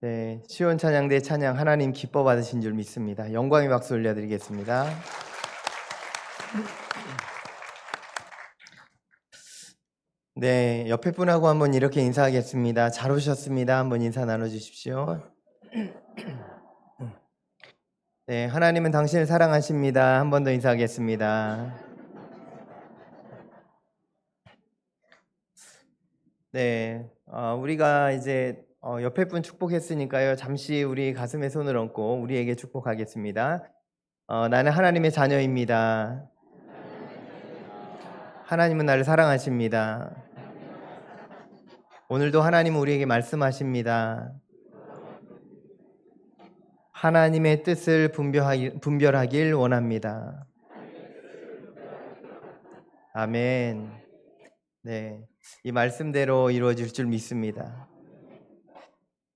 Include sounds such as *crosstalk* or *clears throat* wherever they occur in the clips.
네, 시온 찬양대 찬양 하나님 기뻐 받으신 줄 믿습니다. 영광의 박수 올려드리겠습니다. 네, 옆에 분하고 한번 이렇게 인사하겠습니다. 잘 오셨습니다. 한번 인사 나눠주십시오. 네, 하나님은 당신을 사랑하십니다. 한번 더 인사하겠습니다. 네, 어, 우리가 이제 어, 옆에 분 축복했으니까요. 잠시 우리 가슴에 손을 얹고 우리에게 축복하겠습니다. 어, 나는 하나님의 자녀입니다. 하나님은 나를 사랑하십니다. 오늘도 하나님은 우리에게 말씀하십니다. 하나님의 뜻을 분별하기, 분별하길 원합니다. 아멘. 네, 이 말씀대로 이루어질 줄 믿습니다.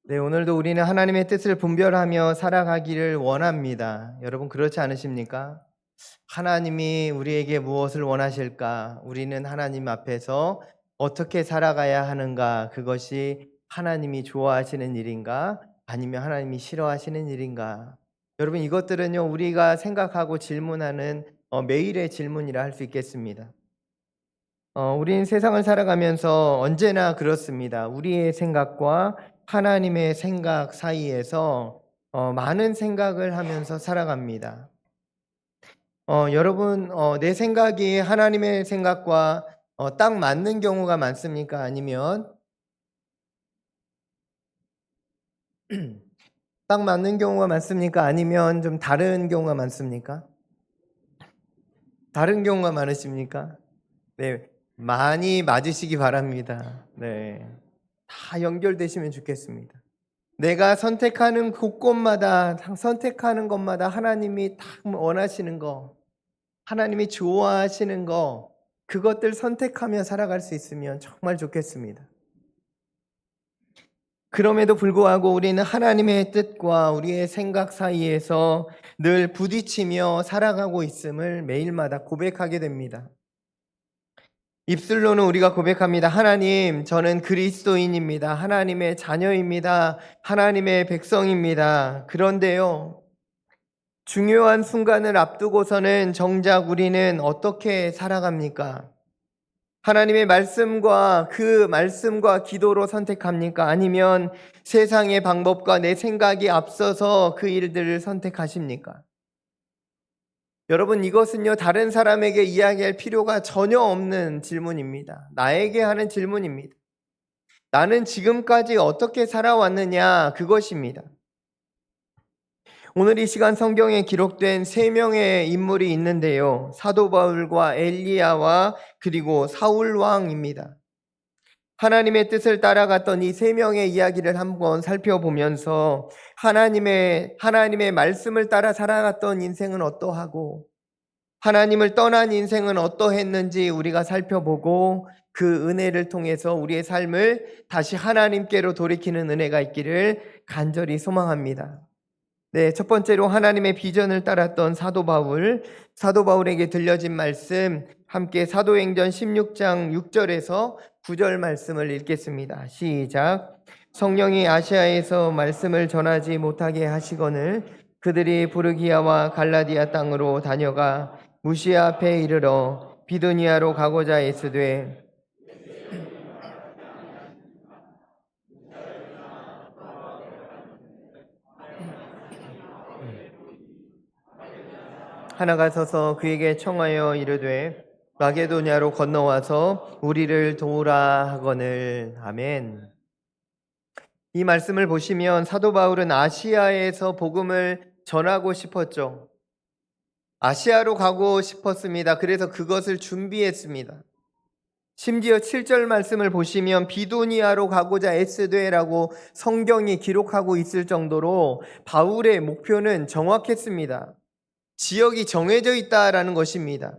네, 오늘도 우리는 하나님의 뜻을 분별하며 살아가기를 원합니다. 여러분 그렇지 않으십니까? 하나님이 우리에게 무엇을 원하실까? 우리는 하나님 앞에서 어떻게 살아가야 하는가? 그것이 하나님이 좋아하시는 일인가? 아니면 하나님이 싫어하시는 일인가? 여러분 이것들은요 우리가 생각하고 질문하는 어, 매일의 질문이라 할 수 있겠습니다. 어, 우리는 세상을 살아가면서 언제나 그렇습니다. 우리의 생각과 하나님의 생각 사이에서 어, 많은 생각을 하면서 살아갑니다. 어, 여러분, 어, 내 생각이 하나님의 생각과 어, 딱 맞는 경우가 많습니까? 아니면 *clears throat* 딱 맞는 경우가 많습니까? 아니면 좀 다른 경우가 많습니까? 다른 경우가 많으십니까? 네, 많이 맞으시기 바랍니다. 네, 다 연결되시면 좋겠습니다. 내가 선택하는 곳곳마다 선택하는 것마다 하나님이 딱 원하시는 거, 하나님이 좋아하시는 거, 그것들 선택하며 살아갈 수 있으면 정말 좋겠습니다. 그럼에도 불구하고 우리는 하나님의 뜻과 우리의 생각 사이에서 늘 부딪히며 살아가고 있음을 매일마다 고백하게 됩니다. 입술로는 우리가 고백합니다. 하나님, 저는 그리스도인입니다. 하나님의 자녀입니다. 하나님의 백성입니다. 그런데요, 중요한 순간을 앞두고서는 정작 우리는 어떻게 살아갑니까? 하나님의 말씀과 그 말씀과 기도로 선택합니까? 아니면 세상의 방법과 내 생각이 앞서서 그 일들을 선택하십니까? 여러분, 이것은요, 다른 사람에게 이야기할 필요가 전혀 없는 질문입니다. 나에게 하는 질문입니다. 나는 지금까지 어떻게 살아왔느냐, 그것입니다. 오늘 이 시간 성경에 기록된 세 명의 인물이 있는데요. 사도 바울과 엘리야와 그리고 사울 왕입니다. 하나님의 뜻을 따라갔던 이 세 명의 이야기를 한번 살펴보면서 하나님의 하나님의 말씀을 따라 살아갔던 인생은 어떠하고 하나님을 떠난 인생은 어떠했는지 우리가 살펴보고 그 은혜를 통해서 우리의 삶을 다시 하나님께로 돌이키는 은혜가 있기를 간절히 소망합니다. 네, 첫 번째로 하나님의 비전을 따랐던 사도 바울, 사도 바울에게 들려진 말씀, 함께 사도행전 16장 6절에서 9절 말씀을 읽겠습니다. 시작. 성령이 아시아에서 말씀을 전하지 못하게 하시거늘 그들이 부르기아와 갈라디아 땅으로 다녀가 무시아 앞에 이르러 비두니아로 가고자 애쓰되 하나가 서서 그에게 청하여 이르되 마게도냐로 건너와서 우리를 도우라 하거늘 아멘. 이 말씀을 보시면 사도 바울은 아시아에서 복음을 전하고 싶었죠. 아시아로 가고 싶었습니다. 그래서 그것을 준비했습니다. 심지어 7절 말씀을 보시면 비도니아로 가고자 애쓰되라고 성경이 기록하고 있을 정도로 바울의 목표는 정확했습니다. 지역이 정해져 있다라는 것입니다.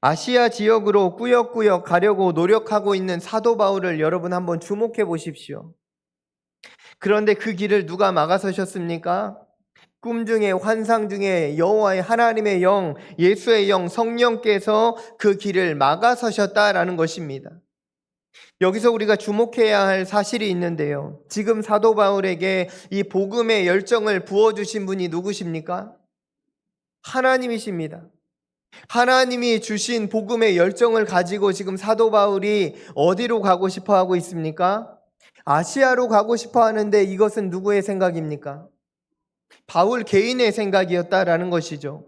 아시아 지역으로 꾸역꾸역 가려고 노력하고 있는 사도 바울을 여러분 한번 주목해 보십시오. 그런데 그 길을 누가 막아서셨습니까? 꿈 중에 환상 중에 여호와의 하나님의 영, 예수의 영, 성령께서 그 길을 막아서셨다라는 것입니다. 여기서 우리가 주목해야 할 사실이 있는데요. 지금 사도 바울에게 이 복음의 열정을 부어주신 분이 누구십니까? 하나님이십니다. 하나님이 주신 복음의 열정을 가지고 지금 사도 바울이 어디로 가고 싶어 하고 있습니까? 아시아로 가고 싶어 하는데 이것은 누구의 생각입니까? 바울 개인의 생각이었다라는 것이죠.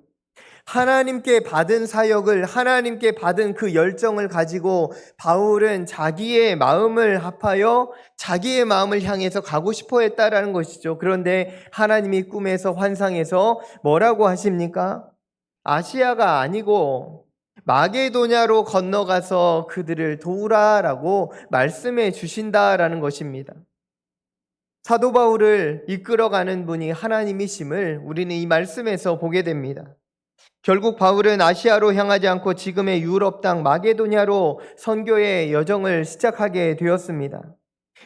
하나님께 받은 사역을 하나님께 받은 그 열정을 가지고 바울은 자기의 마음을 합하여 자기의 마음을 향해서 가고 싶어 했다라는 것이죠. 그런데 하나님이 꿈에서 환상에서 뭐라고 하십니까? 아시아가 아니고 마게도냐로 건너가서 그들을 도우라라고 말씀해 주신다라는 것입니다. 사도 바울을 이끌어가는 분이 하나님이심을 우리는 이 말씀에서 보게 됩니다. 결국 바울은 아시아로 향하지 않고 지금의 유럽 땅 마게도냐로 선교의 여정을 시작하게 되었습니다.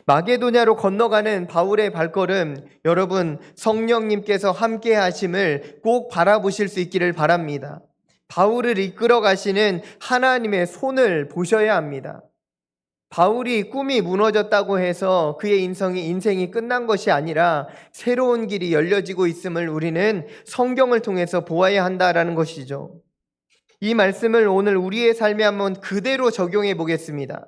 마게도냐로 건너가는 바울의 발걸음 여러분 성령님께서 함께 하심을 꼭 바라보실 수 있기를 바랍니다. 바울을 이끌어 가시는 하나님의 손을 보셔야 합니다. 바울이 꿈이 무너졌다고 해서 그의 인성이 인생이 끝난 것이 아니라 새로운 길이 열려지고 있음을 우리는 성경을 통해서 보아야 한다라는 것이죠. 이 말씀을 오늘 우리의 삶에 한번 그대로 적용해 보겠습니다.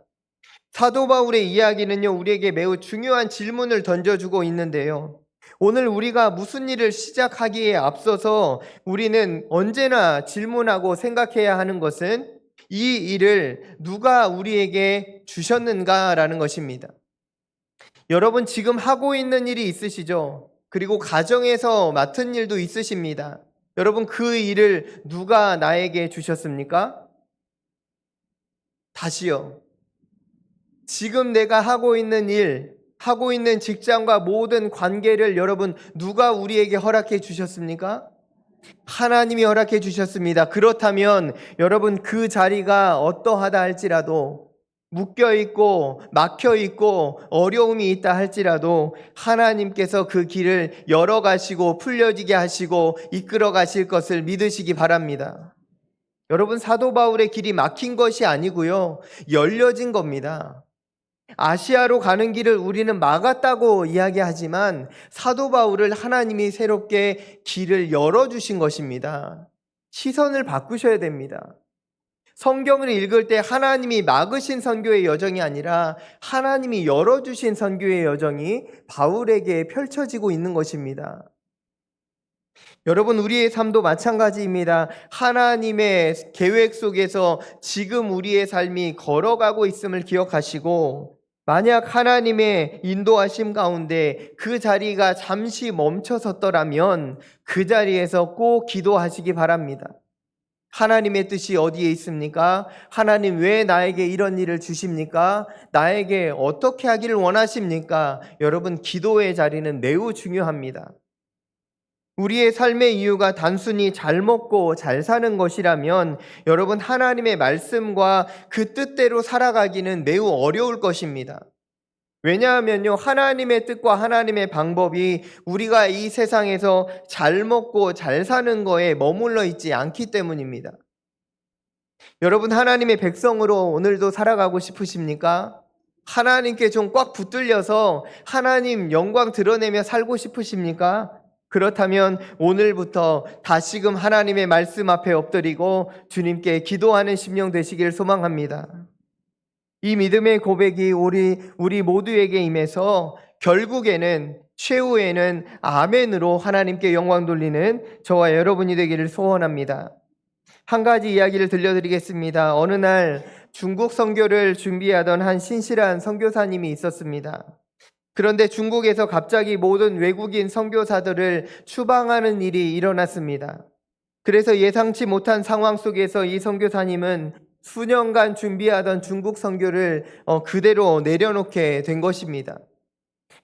사도 바울의 이야기는요, 우리에게 매우 중요한 질문을 던져주고 있는데요. 오늘 우리가 무슨 일을 시작하기에 앞서서 우리는 언제나 질문하고 생각해야 하는 것은 이 일을 누가 우리에게 주셨는가라는 것입니다. 여러분 지금 하고 있는 일이 있으시죠? 그리고 가정에서 맡은 일도 있으십니다. 여러분 그 일을 누가 나에게 주셨습니까? 다시요. 지금 내가 하고 있는 일, 하고 있는 직장과 모든 관계를 여러분 누가 우리에게 허락해 주셨습니까? 하나님이 허락해 주셨습니다. 그렇다면 여러분 그 자리가 어떠하다 할지라도 묶여 있고 막혀 있고 어려움이 있다 할지라도 하나님께서 그 길을 열어 가시고 풀려지게 하시고 이끌어 가실 것을 믿으시기 바랍니다. 여러분 사도 바울의 길이 막힌 것이 아니고요. 열려진 겁니다. 아시아로 가는 길을 우리는 막았다고 이야기하지만 사도 바울을 하나님이 새롭게 길을 열어주신 것입니다. 시선을 바꾸셔야 됩니다. 성경을 읽을 때 하나님이 막으신 선교의 여정이 아니라 하나님이 열어주신 선교의 여정이 바울에게 펼쳐지고 있는 것입니다. 여러분, 우리의 삶도 마찬가지입니다. 하나님의 계획 속에서 지금 우리의 삶이 걸어가고 있음을 기억하시고, 만약 하나님의 인도하심 가운데 그 자리가 잠시 멈춰섰더라면 그 자리에서 꼭 기도하시기 바랍니다. 하나님의 뜻이 어디에 있습니까? 하나님 왜 나에게 이런 일을 주십니까? 나에게 어떻게 하기를 원하십니까? 여러분, 기도의 자리는 매우 중요합니다. 우리의 삶의 이유가 단순히 잘 먹고 잘 사는 것이라면 여러분 하나님의 말씀과 그 뜻대로 살아가기는 매우 어려울 것입니다. 왜냐하면요, 하나님의 뜻과 하나님의 방법이 우리가 이 세상에서 잘 먹고 잘 사는 거에 머물러 있지 않기 때문입니다. 여러분, 하나님의 백성으로 오늘도 살아가고 싶으십니까? 하나님께 좀 꽉 붙들려서 하나님 영광 드러내며 살고 싶으십니까? 그렇다면 오늘부터 다시금 하나님의 말씀 앞에 엎드리고 주님께 기도하는 심령 되시길 소망합니다. 이 믿음의 고백이 우리 우리 모두에게 임해서 결국에는 최후에는 아멘으로 하나님께 영광 돌리는 저와 여러분이 되기를 소원합니다. 한 가지 이야기를 들려드리겠습니다. 어느 날 중국 선교를 준비하던 한 신실한 선교사님이 있었습니다. 그런데 중국에서 갑자기 모든 외국인 선교사들을 추방하는 일이 일어났습니다. 그래서 예상치 못한 상황 속에서 이 선교사님은 수년간 준비하던 중국 선교를 어, 그대로 내려놓게 된 것입니다.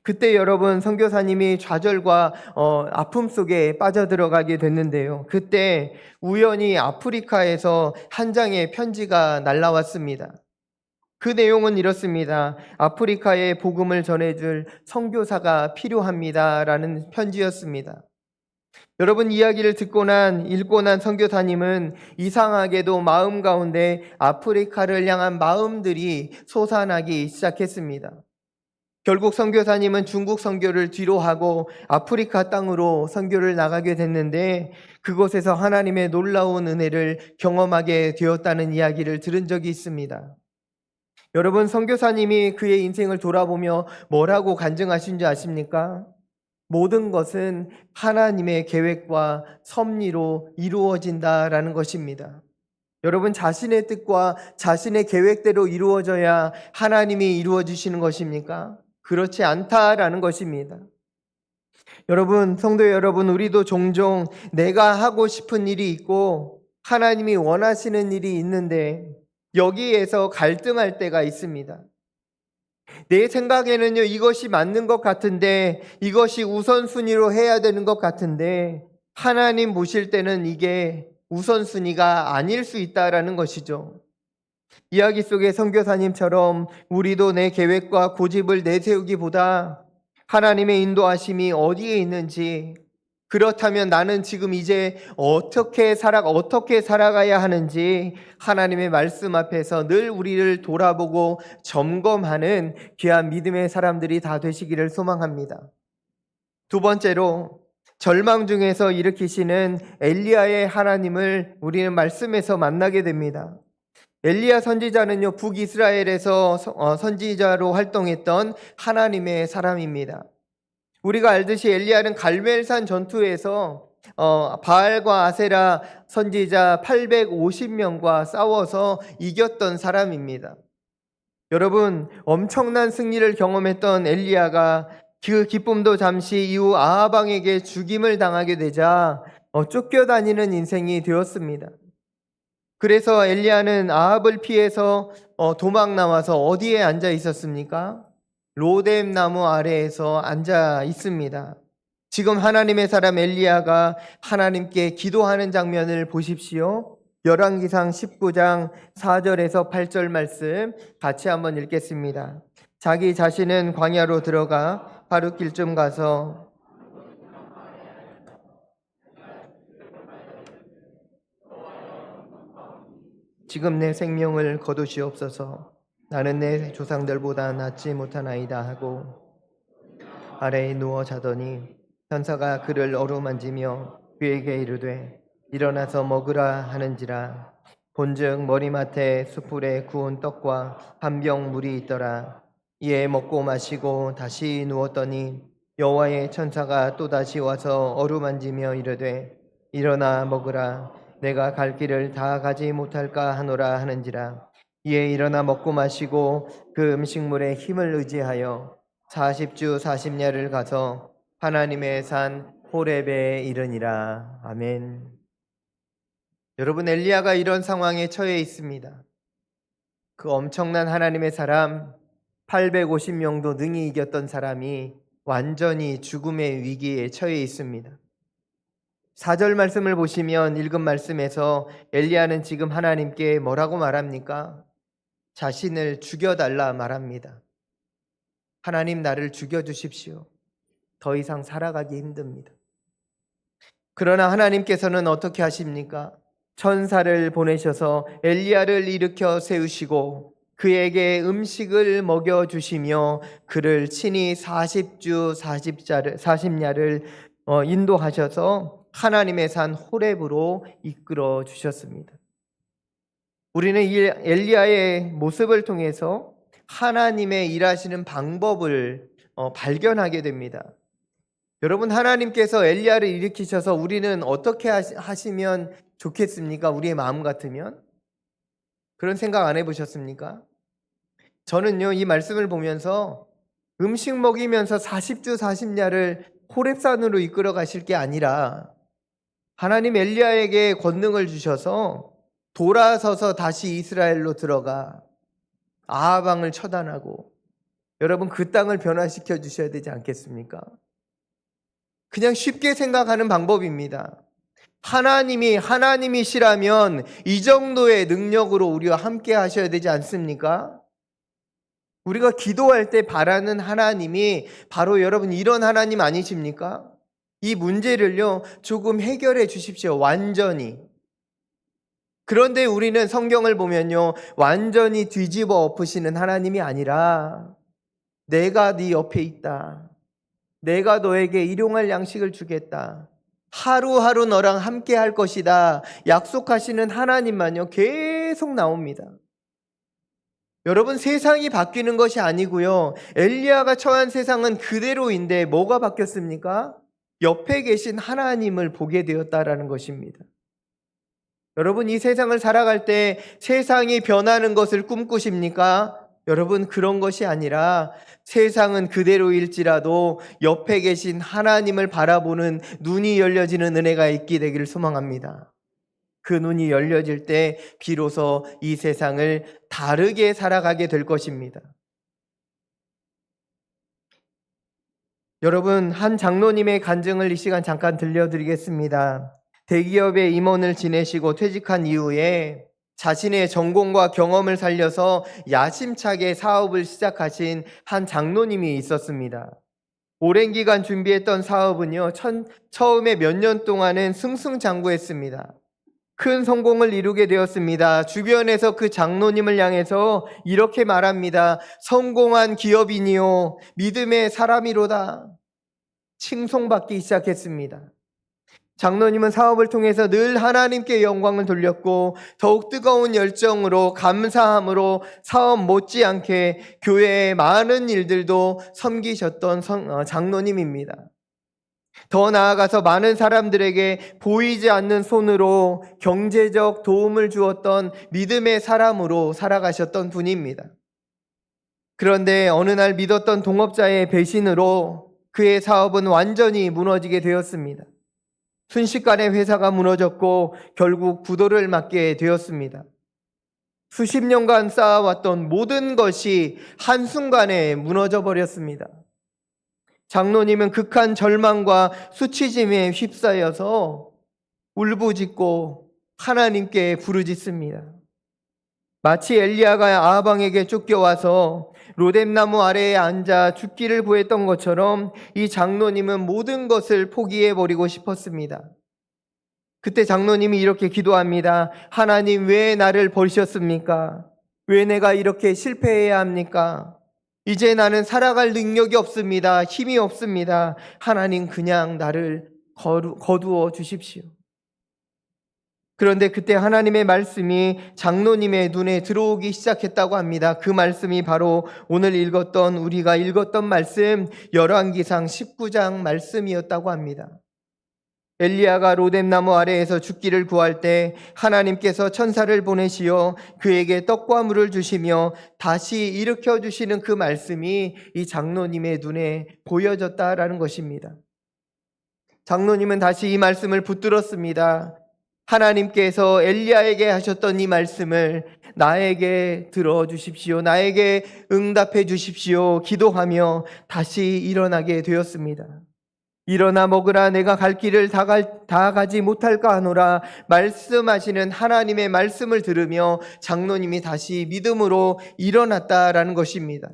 그때 여러분 선교사님이 좌절과 어, 아픔 속에 빠져들어가게 됐는데요. 그때 우연히 아프리카에서 한 장의 편지가 날라왔습니다. 그 내용은 이렇습니다. 아프리카에 복음을 전해줄 선교사가 필요합니다라는 편지였습니다. 여러분 이야기를 듣고 난 읽고 난 선교사님은 이상하게도 마음 가운데 아프리카를 향한 마음들이 솟아나기 시작했습니다. 결국 선교사님은 중국 선교를 뒤로 하고 아프리카 땅으로 선교를 나가게 됐는데 그곳에서 하나님의 놀라운 은혜를 경험하게 되었다는 이야기를 들은 적이 있습니다. 여러분 선교사님이 그의 인생을 돌아보며 뭐라고 간증하신 줄 아십니까? 모든 것은 하나님의 계획과 섭리로 이루어진다라는 것입니다. 여러분 자신의 뜻과 자신의 계획대로 이루어져야 하나님이 이루어 주시는 것입니까? 그렇지 않다라는 것입니다. 여러분, 성도 여러분, 우리도 종종 내가 하고 싶은 일이 있고 하나님이 원하시는 일이 있는데 여기에서 갈등할 때가 있습니다. 내 생각에는요, 이것이 맞는 것 같은데 이것이 우선순위로 해야 되는 것 같은데 하나님 보실 때는 이게 우선순위가 아닐 수 있다라는 것이죠. 이야기 속의 선교사님처럼 우리도 내 계획과 고집을 내세우기보다 하나님의 인도하심이 어디에 있는지 그렇다면 나는 지금 이제 어떻게 살아 어떻게 살아가야 하는지 하나님의 말씀 앞에서 늘 우리를 돌아보고 점검하는 귀한 믿음의 사람들이 다 되시기를 소망합니다. 두 번째로 절망 중에서 일으키시는 엘리야의 하나님을 우리는 말씀에서 만나게 됩니다. 엘리야 선지자는요, 북이스라엘에서 서- 어, 선지자로 활동했던 하나님의 사람입니다. 우리가 알듯이 엘리야는 갈멜산 전투에서 어, 바알과 아세라 선지자 850명과 싸워서 이겼던 사람입니다. 여러분, 엄청난 승리를 경험했던 엘리야가 그 기쁨도 잠시 이후 아하방에게 죽임을 당하게 되자 어, 쫓겨다니는 인생이 되었습니다. 그래서 엘리야는 아합을 피해서 어, 도망 나와서 어디에 앉아 있었습니까? 로뎀 나무 아래에서 앉아 있습니다. 지금 하나님의 사람 엘리야가 하나님께 기도하는 장면을 보십시오. 열왕기상 19장 4절에서 8절 말씀 같이 한번 읽겠습니다. 자기 자신은 광야로 들어가 하룻길쯤 가서 지금 내 생명을 거두시옵소서. 나는 내 조상들보다 낫지 못하나이다 하고 아래에 누워 자더니 천사가 그를 어루만지며 그에게 이르되 일어나서 먹으라 하는지라. 본즉 머리맡에 숯불에 구운 떡과 한 병 물이 있더라. 이에 먹고 마시고 다시 누웠더니 여호와의 천사가 또다시 와서 어루만지며 이르되 일어나 먹으라. 내가 갈 길을 다 가지 못할까 하노라 하는지라 이에 일어나 먹고 마시고 그 음식물에 힘을 의지하여 40주 40야를 가서 하나님의 산 호렙에 이르니라. 아멘. 여러분 엘리야가 이런 상황에 처해 있습니다. 그 엄청난 하나님의 사람 850명도 능히 이겼던 사람이 완전히 죽음의 위기에 처해 있습니다. 4절 말씀을 보시면 읽은 말씀에서 엘리야는 지금 하나님께 뭐라고 말합니까? 자신을 죽여달라 말합니다. 하나님 나를 죽여주십시오. 더 이상 살아가기 힘듭니다. 그러나 하나님께서는 어떻게 하십니까? 천사를 보내셔서 엘리야를 일으켜 세우시고 그에게 음식을 먹여 주시며 그를 친히 40주 40자를 40야를 어, 인도하셔서 하나님의 산 호렙으로 이끌어 주셨습니다. 우리는 이 엘리야의 모습을 통해서 하나님의 일하시는 방법을 어, 발견하게 됩니다. 여러분 하나님께서 엘리야를 일으키셔서 우리는 어떻게 하시- 하시면 좋겠습니까? 우리의 마음 같으면 그런 생각 안 해보셨습니까? 저는요 이 말씀을 보면서 음식 먹이면서 40주 40야를 호렙산으로 이끌어 가실 게 아니라 하나님 엘리야에게 권능을 주셔서 돌아서서 다시 이스라엘로 들어가 아하방을 처단하고 여러분 그 땅을 변화시켜 주셔야 되지 않겠습니까? 그냥 쉽게 생각하는 방법입니다. 하나님이 하나님이시라면 이 정도의 능력으로 우리와 함께 하셔야 되지 않습니까? 우리가 기도할 때 바라는 하나님이 바로 여러분 이런 하나님 아니십니까? 이 문제를요, 조금 해결해 주십시오. 완전히. 그런데 우리는 성경을 보면요, 완전히 뒤집어 엎으시는 하나님이 아니라 내가 네 옆에 있다. 내가 너에게 일용할 양식을 주겠다. 하루하루 너랑 함께 할 것이다. 약속하시는 하나님만요, 계속 나옵니다. 여러분, 세상이 바뀌는 것이 아니고요. 엘리야가 처한 세상은 그대로인데 뭐가 바뀌었습니까? 옆에 계신 하나님을 보게 되었다라는 것입니다. 여러분, 이 세상을 살아갈 때 세상이 변하는 것을 꿈꾸십니까? 여러분, 그런 것이 아니라 세상은 그대로일지라도 옆에 계신 하나님을 바라보는 눈이 열려지는 은혜가 있게 되기를 소망합니다. 그 눈이 열려질 때 비로소 이 세상을 다르게 살아가게 될 것입니다. 여러분, 한 장로님의 간증을 이 시간 잠깐 들려드리겠습니다. 대기업의 임원을 지내시고 퇴직한 이후에 자신의 전공과 경험을 살려서 야심차게 사업을 시작하신 한 장로님이 있었습니다. 오랜 기간 준비했던 사업은요, 천, 처음에 몇 년 동안은 승승장구했습니다. 큰 성공을 이루게 되었습니다. 주변에서 그 장로님을 향해서 이렇게 말합니다. 성공한 기업인이요. 믿음의 사람이로다. 칭송받기 시작했습니다. 장로님은 사업을 통해서 늘 하나님께 영광을 돌렸고 더욱 뜨거운 열정으로 감사함으로 사업 못지않게 교회의 많은 일들도 섬기셨던 성- 어, 장로님입니다. 더 나아가서 많은 사람들에게 보이지 않는 손으로 경제적 도움을 주었던 믿음의 사람으로 살아가셨던 분입니다. 그런데 어느 날 믿었던 동업자의 배신으로 그의 사업은 완전히 무너지게 되었습니다. 순식간에 회사가 무너졌고 결국 부도를 맞게 되었습니다. 수십 년간 쌓아왔던 모든 것이 한순간에 무너져 버렸습니다. 장로님은 극한 절망과 수치심에 휩싸여서 울부짖고 하나님께 부르짖습니다. 마치 엘리야가 아방에게 쫓겨와서 로뎀나무 아래에 앉아 죽기를 구했던 것처럼 이 장로님은 모든 것을 포기해 버리고 싶었습니다. 그때 장로님이 이렇게 기도합니다. 하나님 왜 나를 버리셨습니까? 왜 내가 이렇게 실패해야 합니까? 이제 나는 살아갈 능력이 없습니다. 힘이 없습니다. 하나님 그냥 나를 거두, 거두어 주십시오. 그런데 그때 하나님의 말씀이 장로님의 눈에 들어오기 시작했다고 합니다. 그 말씀이 바로 오늘 읽었던 우리가 읽었던 말씀 열왕기상 19장 말씀이었다고 합니다. 엘리야가 로뎀나무 아래에서 죽기를 구할 때 하나님께서 천사를 보내시어 그에게 떡과 물을 주시며 다시 일으켜 주시는 그 말씀이 이 장로님의 눈에 보여졌다라는 것입니다. 장로님은 다시 이 말씀을 붙들었습니다. 하나님께서 엘리야에게 하셨던 이 말씀을 나에게 들어 주십시오. 나에게 응답해 주십시오. 기도하며 다시 일어나게 되었습니다. 일어나 먹으라 내가 갈 길을 다, 가지 못할까 하노라 말씀하시는 하나님의 말씀을 들으며 장로님이 다시 믿음으로 일어났다라는 것입니다.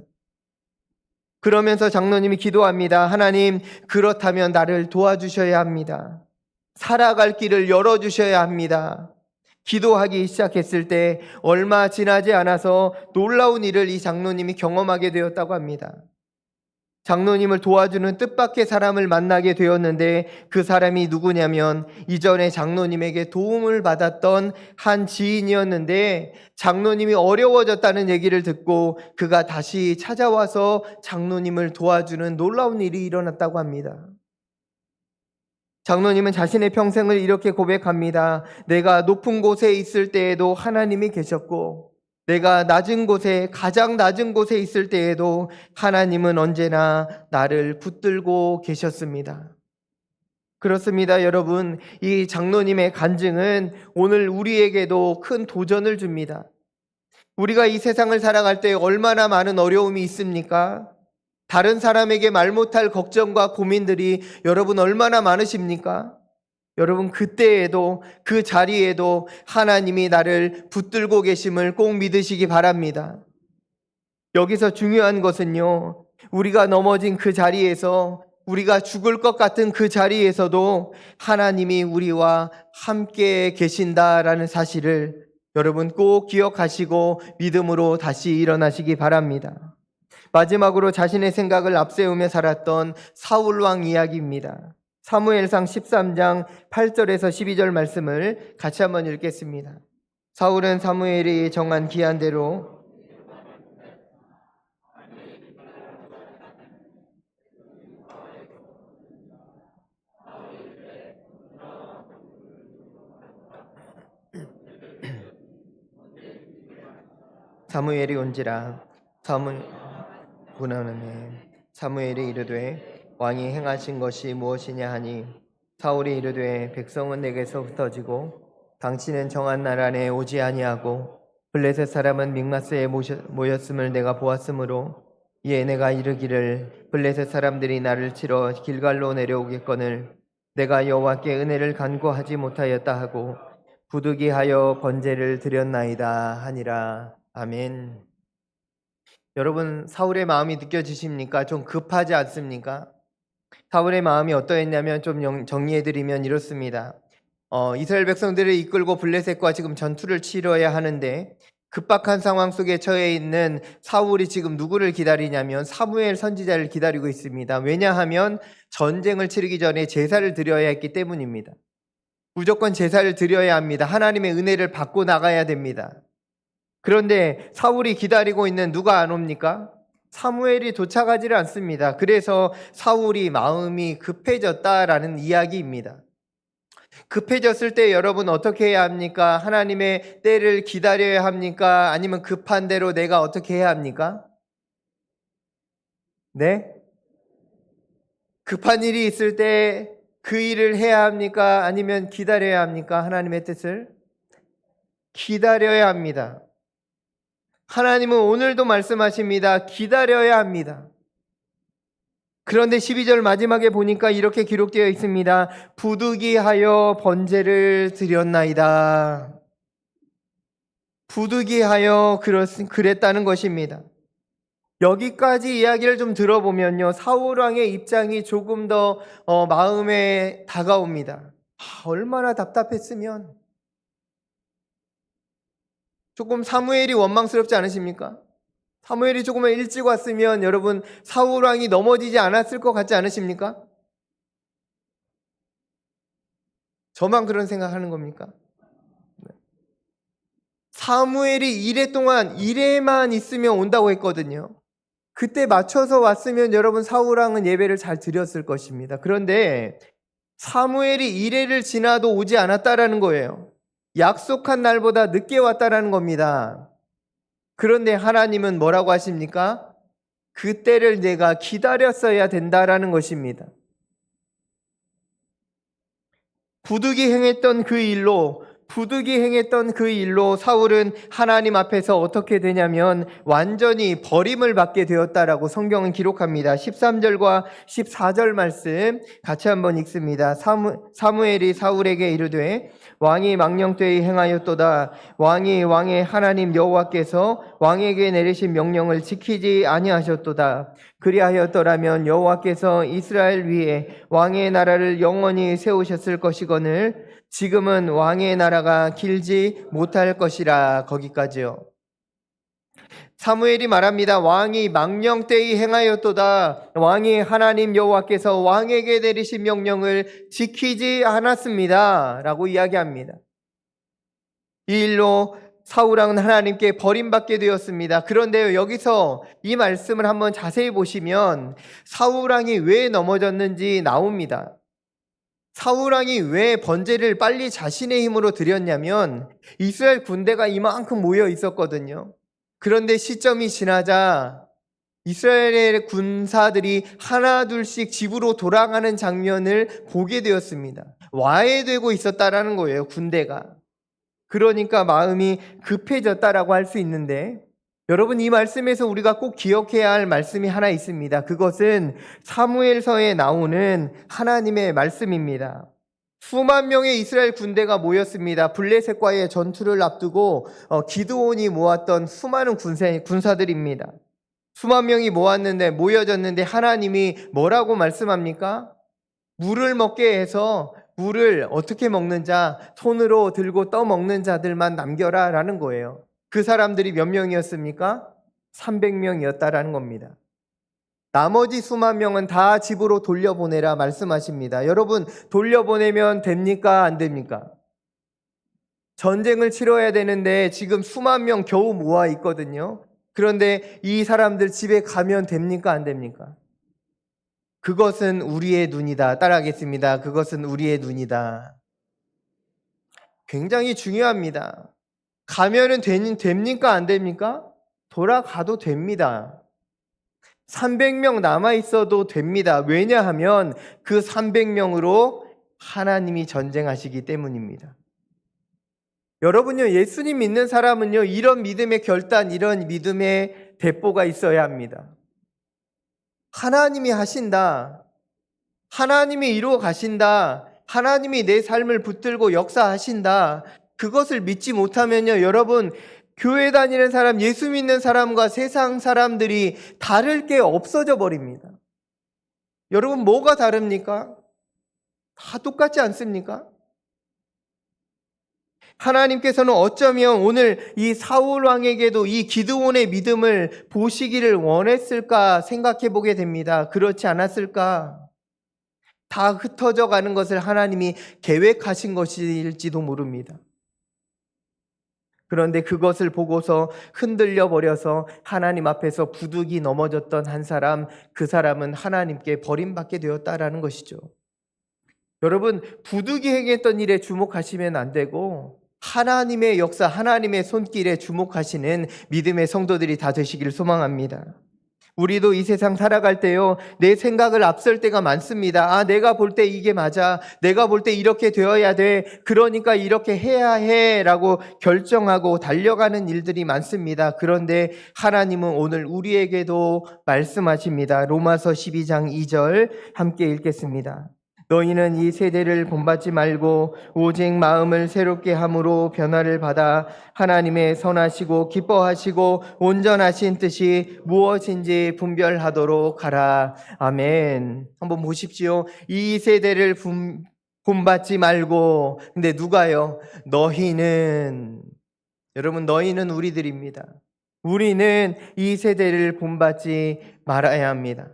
그러면서 장로님이 기도합니다. 하나님, 그렇다면 나를 도와주셔야 합니다. 살아갈 길을 열어주셔야 합니다. 기도하기 시작했을 때 얼마 지나지 않아서 놀라운 일을 이 장로님이 경험하게 되었다고 합니다. 장로님을 도와주는 뜻밖의 사람을 만나게 되었는데 그 사람이 누구냐면 이전에 장로님에게 도움을 받았던 한 지인이었는데 장로님이 어려워졌다는 얘기를 듣고 그가 다시 찾아와서 장로님을 도와주는 놀라운 일이 일어났다고 합니다. 장로님은 자신의 평생을 이렇게 고백합니다. 내가 높은 곳에 있을 때에도 하나님이 계셨고, 내가 낮은 곳에, 가장 낮은 곳에 있을 때에도 하나님은 언제나 나를 붙들고 계셨습니다. 그렇습니다, 여러분. 이 장로님의 간증은 오늘 우리에게도 큰 도전을 줍니다. 우리가 이 세상을 살아갈 때 얼마나 많은 어려움이 있습니까? 다른 사람에게 말 못할 걱정과 고민들이 여러분 얼마나 많으십니까? 여러분 그때에도 그 자리에도 하나님이 나를 붙들고 계심을 꼭 믿으시기 바랍니다. 여기서 중요한 것은요. 우리가 넘어진 그 자리에서 우리가 죽을 것 같은 그 자리에서도 하나님이 우리와 함께 계신다라는 사실을 여러분 꼭 기억하시고 믿음으로 다시 일어나시기 바랍니다. 마지막으로 자신의 생각을 앞세우며 살았던 사울 왕 이야기입니다. 사무엘상 13장 8절에서 12절 말씀을 같이 한번 읽겠습니다. 사울은 사무엘이 정한 기한대로 사무엘이 온지라 사무 문하는에 사무엘이 이르되 왕이 행하신 것이 무엇이냐 하니 사울이 이르되 백성은 내게서 흩어지고 당신은 정한 날 안에 오지 아니하고 블레셋 사람은 믹마스에 모였음을 내가 보았으므로 이에 내가 이르기를 블레셋 사람들이 나를 치러 길갈로 내려오겠거늘 내가 여호와께 은혜를 간구하지 못하였다 하고 부득이하여 번제를 드렸나이다 하니라 아멘. 여러분 사울의 마음이 느껴지십니까? 좀 급하지 않습니까? 사울의 마음이 어떠했냐면 좀 영- 정리해드리면 이렇습니다. 어, 이스라엘 백성들을 이끌고 블레셋과 지금 전투를 치러야 하는데 급박한 상황 속에 처해 있는 사울이 지금 누구를 기다리냐면 사무엘 선지자를 기다리고 있습니다. 왜냐하면 전쟁을 치르기 전에 제사를 드려야 했기 때문입니다. 무조건 제사를 드려야 합니다. 하나님의 은혜를 받고 나가야 됩니다. 그런데 사울이 기다리고 있는 누가 안 옵니까? 사무엘이 도착하지를 않습니다. 그래서 사울이 마음이 급해졌다라는 이야기입니다. 급해졌을 때 여러분 어떻게 해야 합니까? 하나님의 때를 기다려야 합니까? 아니면 급한 대로 내가 어떻게 해야 합니까? 네? 급한 일이 있을 때 그 일을 해야 합니까? 아니면 기다려야 합니까? 하나님의 뜻을? 기다려야 합니다. 하나님은 오늘도 말씀하십니다. 기다려야 합니다. 그런데 12절 마지막에 보니까 이렇게 기록되어 있습니다. 부득이하여 번제를 드렸나이다. 부득이하여 그렇- 그랬다는 것입니다. 여기까지 이야기를 좀 들어보면요. 사울왕의 입장이 조금 더 어, 마음에 다가옵니다. 아, 얼마나 답답했으면 조금 사무엘이 원망스럽지 않으십니까? 사무엘이 조금만 일찍 왔으면 여러분 사울 왕이 넘어지지 않았을 것 같지 않으십니까? 저만 그런 생각하는 겁니까? 네. 사무엘이 이래 동안 이래만 있으면 온다고 했거든요. 그때 맞춰서 왔으면 여러분 사울 왕은 예배를 잘 드렸을 것입니다. 그런데 사무엘이 이래를 지나도 오지 않았다라는 거예요. 약속한 날보다 늦게 왔다라는 겁니다. 그런데 하나님은 뭐라고 하십니까? 그때를 내가 기다렸어야 된다라는 것입니다. 부득이 행했던 그 일로 부득이 행했던 그 일로 사울은 하나님 앞에서 어떻게 되냐면 완전히 버림을 받게 되었다라고 성경은 기록합니다. 13절과 14절 말씀 같이 한번 읽습니다. 사무, 사무엘이 사울에게 이르되 왕이 망령되이 행하였도다. 왕이 왕의 하나님 여호와께서 왕에게 내리신 명령을 지키지 아니하셨도다. 그리하였더라면 여호와께서 이스라엘 위에 왕의 나라를 영원히 세우셨을 것이거늘 지금은 왕의 나라가 길지 못할 것이라 거기까지요. 사무엘이 말합니다. 왕이 망령되이 행하였도다. 왕이 하나님 여호와께서 왕에게 내리신 명령을 지키지 않았습니다. 라고 이야기합니다. 이 일로 사울왕은 하나님께 버림받게 되었습니다. 그런데 여기서 이 말씀을 한번 자세히 보시면 사울왕이 왜 넘어졌는지 나옵니다. 사울 왕이 왜 번제를 빨리 자신의 힘으로 드렸냐면 이스라엘 군대가 이만큼 모여 있었거든요. 그런데 시점이 지나자 이스라엘의 군사들이 하나둘씩 집으로 돌아가는 장면을 보게 되었습니다. 와해되고 있었다라는 거예요, 군대가. 그러니까 마음이 급해졌다라고 할 수 있는데 여러분 이 말씀에서 우리가 꼭 기억해야 할 말씀이 하나 있습니다. 그것은 사무엘서에 나오는 하나님의 말씀입니다. 수만 명의 이스라엘 군대가 모였습니다. 블레셋과의 전투를 앞두고 어, 기드온이 모았던 수많은 군사, 군사들입니다. 수만 명이 모았는데 모여졌는데 하나님이 뭐라고 말씀합니까? 물을 먹게 해서 물을 어떻게 먹는 자 손으로 들고 떠 먹는 자들만 남겨라 라는 거예요. 그 사람들이 몇 명이었습니까? 300명이었다라는 겁니다. 나머지 수만 명은 다 집으로 돌려보내라 말씀하십니다. 여러분, 돌려보내면 됩니까? 안 됩니까? 전쟁을 치러야 되는데 지금 수만 명 겨우 모아 있거든요. 그런데 이 사람들 집에 가면 됩니까? 안 됩니까? 그것은 우리의 눈이다. 따라하겠습니다. 그것은 우리의 눈이다. 굉장히 중요합니다. 가면은 되, 됩니까? 안 됩니까? 돌아가도 됩니다. 300명 남아 있어도 됩니다. 왜냐하면 그 300명으로 하나님이 전쟁하시기 때문입니다. 여러분요, 예수님 믿는 사람은요, 이런 믿음의 결단, 이런 믿음의 대보가 있어야 합니다. 하나님이 하신다. 하나님이 이루어 가신다. 하나님이 내 삶을 붙들고 역사하신다. 그것을 믿지 못하면요, 여러분, 교회 다니는 사람, 예수 믿는 사람과 세상 사람들이 다를 게 없어져 버립니다. 여러분, 뭐가 다릅니까? 다 똑같지 않습니까? 하나님께서는 어쩌면 오늘 이 사울 왕에게도 이 기드온의 믿음을 보시기를 원했을까 생각해 보게 됩니다. 그렇지 않았을까? 다 흩어져 가는 것을 하나님이 계획하신 것일지도 모릅니다. 그런데 그것을 보고서 흔들려 버려서 하나님 앞에서 부득이 넘어졌던 한 사람, 그 사람은 하나님께 버림받게 되었다라는 것이죠. 여러분, 부득이 행했던 일에 주목하시면 안 되고, 하나님의 역사, 하나님의 손길에 주목하시는 믿음의 성도들이 다 되시기를 소망합니다. 우리도 이 세상 살아갈 때요, 내 생각을 앞설 때가 많습니다. 아, 내가 볼 때 이게 맞아. 내가 볼 때 이렇게 되어야 돼. 그러니까 이렇게 해야 해. 라고 결정하고 달려가는 일들이 많습니다. 그런데 하나님은 오늘 우리에게도 말씀하십니다. 로마서 12장 2절 함께 읽겠습니다. 너희는 이 세대를 본받지 말고 오직 마음을 새롭게 함으로 변화를 받아 하나님의 선하시고 기뻐하시고 온전하신 뜻이 무엇인지 분별하도록 하라. 아멘. 한번 보십시오. 이 세대를 분- 본받지 말고 근데 누가요? 너희는 여러분 너희는 우리들입니다. 우리는 이 세대를 본받지 말아야 합니다.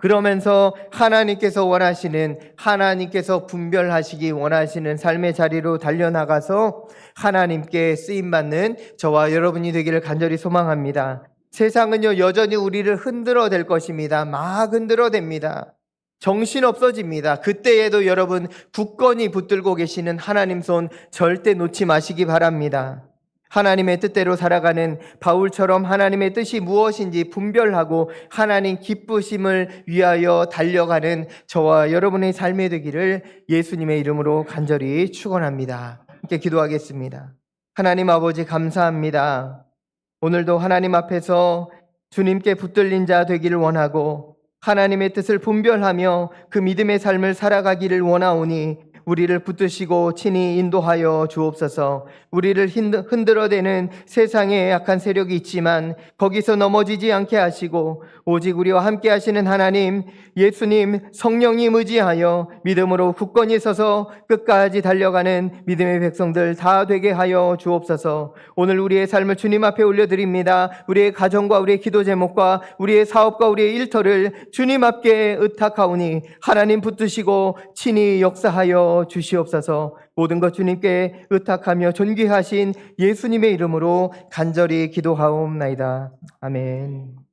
그러면서 하나님께서 원하시는 하나님께서 분별하시기 원하시는 삶의 자리로 달려나가서 하나님께 쓰임 받는 저와 여러분이 되기를 간절히 소망합니다. 세상은요 여전히 우리를 흔들어 댈 것입니다. 막 흔들어 댑니다. 정신 없어집니다. 그때에도 여러분 굳건히 붙들고 계시는 하나님 손 절대 놓지 마시기 바랍니다. 하나님의 뜻대로 살아가는 바울처럼 하나님의 뜻이 무엇인지 분별하고 하나님 기쁘심을 위하여 달려가는 저와 여러분의 삶이 되기를 예수님의 이름으로 간절히 축원합니다. 함께 기도하겠습니다. 하나님 아버지 감사합니다. 오늘도 하나님 앞에서 주님께 붙들린 자 되기를 원하고 하나님의 뜻을 분별하며 그 믿음의 삶을 살아가기를 원하오니 우리를 붙드시고 친히 인도하여 주옵소서. 우리를 흔들어대는 세상에 약한 세력이 있지만 거기서 넘어지지 않게 하시고 오직 우리와 함께 하시는 하나님, 예수님, 성령님 의지하여 믿음으로 굳건히 서서 끝까지 달려가는 믿음의 백성들 다 되게 하여 주옵소서. 오늘 우리의 삶을 주님 앞에 올려드립니다. 우리의 가정과 우리의 기도 제목과 우리의 사업과 우리의 일터를 주님 앞에 의탁하오니 하나님 붙드시고 친히 역사 주시옵소서. 모든 것 주님께 의탁하며 존귀하신 예수님의 이름으로 간절히 기도하옵나이다. 아멘.